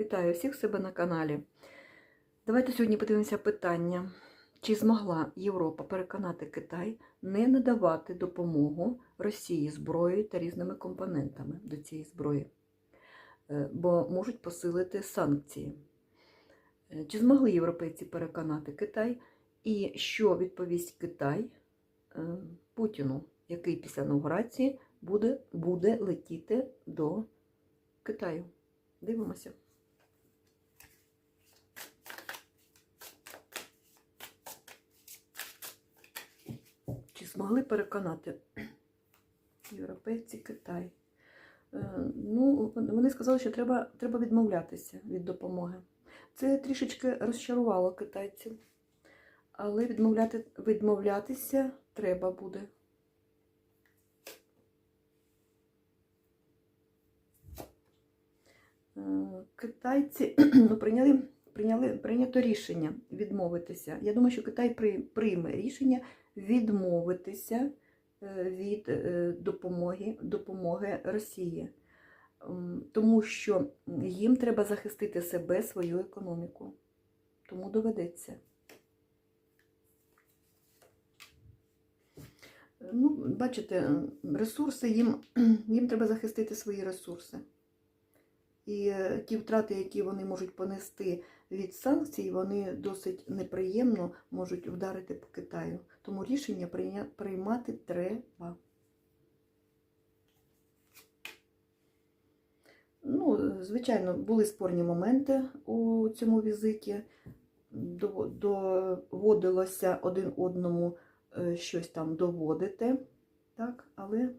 Вітаю всіх себе на каналі. Давайте сьогодні подивимося питання, чи змогла Європа переконати Китай не надавати допомогу Росії зброєю та різними компонентами до цієї зброї, Е, бо можуть посилити санкції. Е, Чи змогли європейці переконати Китай, і що відповість Китай е, Путіну, який після інаугурації буде, буде летіти до Китаю? Дивимося. Чи змогли переконати європейці Китай? Е, Ну, вони сказали, що треба, треба відмовлятися від допомоги. Це трішечки розчарувало китайців, але відмовляти, відмовлятися треба буде. Е, Китайці ну, прийняли, прийняли, прийнято рішення відмовитися. Я думаю, що Китай прийме рішення відмовитися е, від е, допомоги, допомоги Росії, тому що їм треба захистити себе, свою економіку. Тому доведеться. Ну, бачите, ресурси їм, їм треба захистити свої ресурси. І е, ті втрати, які вони можуть понести від санкцій, вони досить неприємно можуть вдарити по Китаю. Тому рішення приймати треба. Ну, звичайно, були спорні моменти у цьому візиті. Доводилося один одному е, щось там доводити, так, але,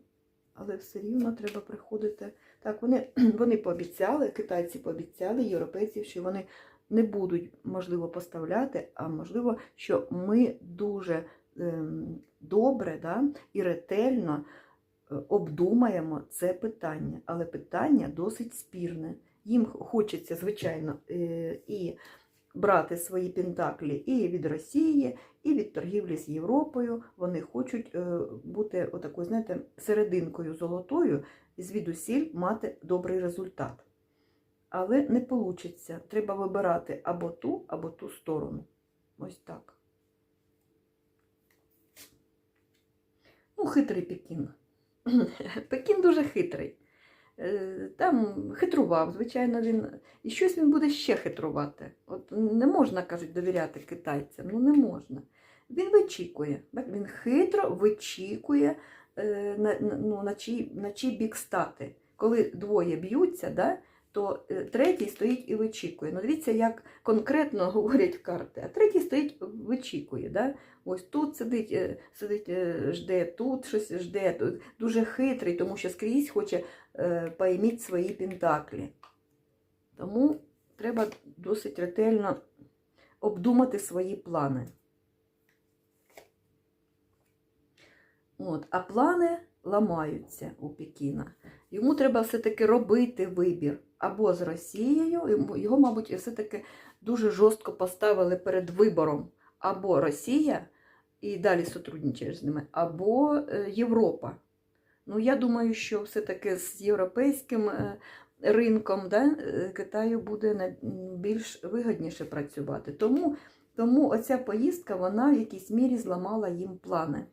але все рівно треба приходити. Так, вони, вони пообіцяли, китайці пообіцяли європейців, що вони не будуть, можливо, поставляти, а можливо, що ми дуже ем, добре да, і ретельно е, обдумаємо це питання. Але питання досить спірне. Їм хочеться, звичайно, е, і брати свої пентаклі і від Росії, і від торгівлі з Європою. Вони хочуть е, бути отакою, знаєте, серединкою золотою звідусіль мати добрий результат. Але не вийде. Треба вибирати або ту, або ту сторону. Ось так. Ну, хитрий Пекін. Пекін дуже хитрий. Е, Там хитрував, звичайно, він. І щось він буде ще хитрувати. От не можна, кажуть, довіряти китайцям. Ну не можна. Він вичікує. Він хитро вичікує, на, на- ну, на, чий, на чий бік стати. Коли двоє б'ються, да, то е, третій стоїть і вичікує. Ну, дивіться, як конкретно говорять карти, а третій стоїть, вичікує. Да? Ось тут сидить, е, сидить, е, жде, тут щось жде, тут дуже хитрий, тому що скрізь хоче е, поіміти свої пентаклі. Тому треба досить ретельно обдумати свої плани. От, а плани ламаються у Пекіна. Йому треба все-таки робити вибір або з Росією, його, мабуть, все-таки дуже жорстко поставили перед вибором або Росія і далі сотрудничаєш з ними, або е, Європа. Ну, я думаю, що все-таки з європейським е, ринком да, е, Китаю буде більш вигідніше працювати. Тому, тому оця поїздка вона в якійсь мірі зламала їм плани.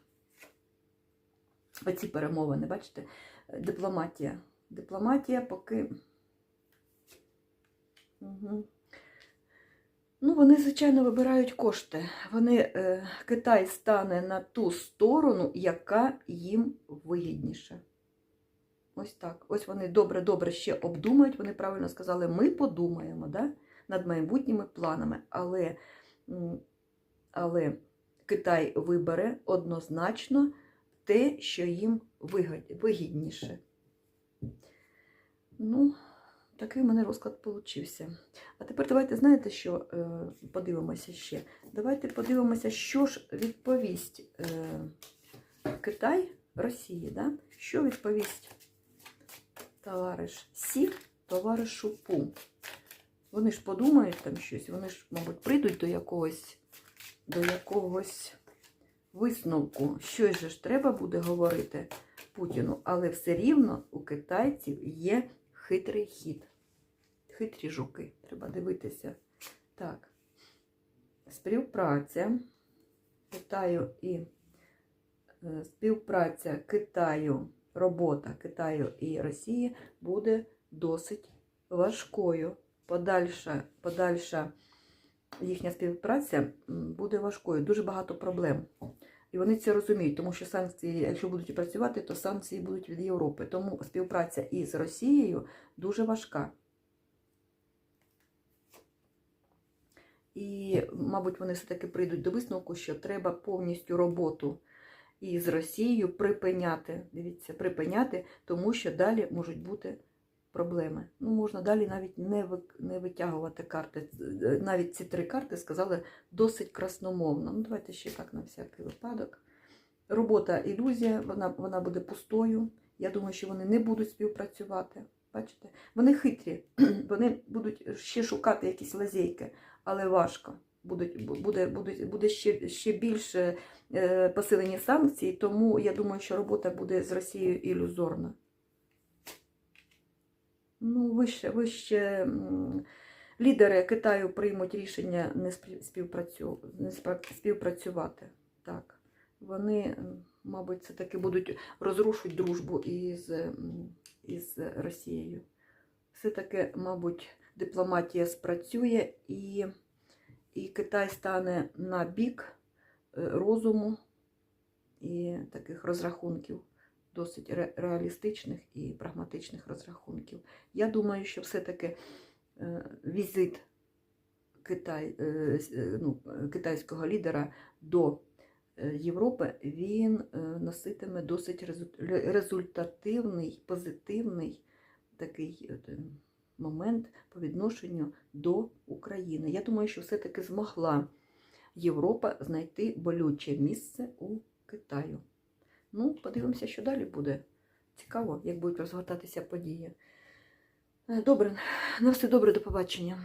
Оці перемовини, бачите, Е, дипломатія. Дипломатія поки. Угу. Ну, вони, звичайно, вибирають кошти. Вони, е, Китай стане на ту сторону, яка їм вигідніша. Ось так. Ось вони добре-добре ще обдумають. Вони правильно сказали, ми подумаємо да, над майбутніми планами. Але, але Китай вибере однозначно те, що їм вигідніше. Ну, такий в мене розклад получився. А тепер давайте, знаєте, що е, подивимося ще. Давайте подивимося, що ж відповість е, Китай Росії. Да? Що відповість товариш Сі, товаришу Пу? Вони ж подумають там щось, вони ж, мабуть, прийдуть до якогось, до якогось висновку. Же ж треба буде говорити Путіну, але все рівно у китайців є хитрий хід. хитрі жуки. Треба дивитися. Так. Співпраця Китаю і е, співпраця Китаю, робота Китаю і Росії буде досить важкою. Подальша, подальша їхня співпраця буде важкою, дуже багато проблем. І вони це розуміють, тому що санкції, якщо будуть працювати, то санкції будуть від Європи. Тому співпраця із Росією дуже важка. І, мабуть, вони все-таки прийдуть до висновку, що треба повністю роботу із Росією припиняти. Дивіться, припиняти, тому що далі можуть бути проблеми. Ну, можна далі навіть не, не витягувати карти. Е, Навіть ці три карти сказали досить красномовно. Ну, давайте ще так на всякий випадок. Робота ілюзія, вона, вона буде пустою. Я думаю, що вони не будуть співпрацювати. Бачите? Вони хитрі, вони будуть ще шукати якісь лазейки, але важко. Будуть, буде, буде, буде ще, ще більше е, посилені санкції, тому я думаю, що робота буде з Росією ілюзорна. Ну, вище, вище лідери Китаю приймуть рішення не співпрацю, не співпрацювати. Так. Вони, мабуть, це таки будуть розрушувати дружбу із, із Росією. Все-таки, мабуть, дипломатія спрацює і, і Китай стане на бік е, розуму і таких розрахунків, досить ре- реалістичних і прагматичних розрахунків. Я думаю, що все-таки е, візит Китай, е, е, ну, китайського лідера до Європи він носитиме досить результативний, позитивний такий момент по відношенню до України. Я думаю, що все-таки змогла Європа знайти болюче місце у Китаю. Ну, подивимося, що далі буде. Цікаво, як будуть розгортатися події. Е, Добре, на все добре, до побачення.